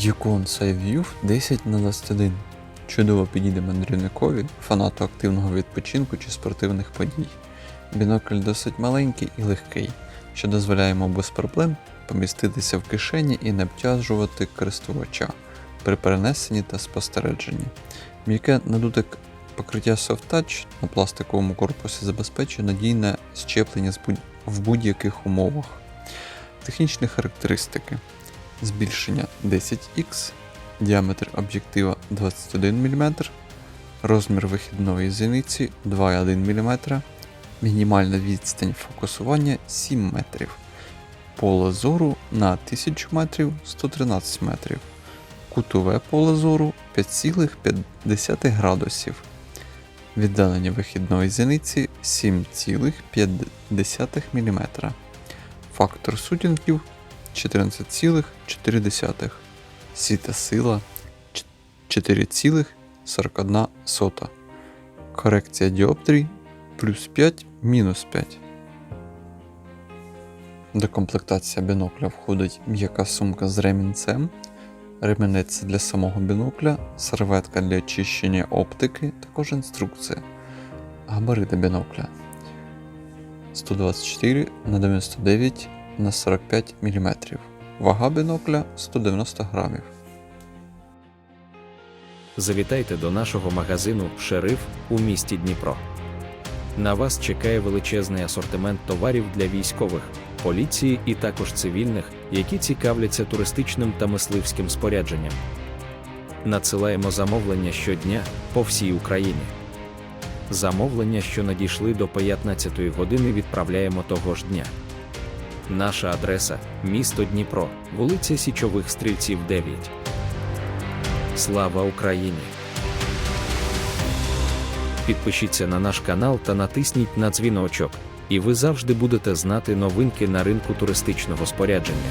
Yukon SideView 10 на 21 чудово підійде мандрівникові, фанату активного відпочинку чи спортивних подій. Бінокль досить маленький і легкий, що дозволяє йому без проблем поміститися в кишені і не обтяжувати користувача при перенесенні та спостереженні. М'яке на дотик покриття Soft Touch на пластиковому корпусі забезпечує надійне щеплення в будь-яких умовах. Технічні характеристики: збільшення 10х, діаметр об'єктива 21 мм, розмір вихідної зіниці 2,1 мм, мінімальна відстань фокусування 7 метрів, поле зору на 1000 метрів 113 метрів, кутове поле зору 5,5 градусів, віддалення вихідної зіниці 7,5 мм, фактор сутінків 14,4, сіта сила 4,41, корекція діоптрій плюс 5 мінус 5. До комплектації бінокля входить м'яка сумка з ремінцем, ремінець для самого бінокля, серветка для очищення оптики, також інструкція. Габарити бінокля 124 на 99 на 45 мм. Вага бінокля 190 грамів. Завітайте до нашого магазину Шериф у місті Дніпро. На вас чекає величезний асортимент товарів для військових, поліції і також цивільних, які цікавляться туристичним та мисливським спорядженням. Надсилаємо замовлення щодня по всій Україні. Замовлення, що надійшли до 15 години, відправляємо того ж дня. Наша адреса місто Дніпро, вулиця Січових Стрільців 9. Слава Україні! Підпишіться на наш канал та натисніть на дзвіночок, і ви завжди будете знати новинки на ринку туристичного спорядження.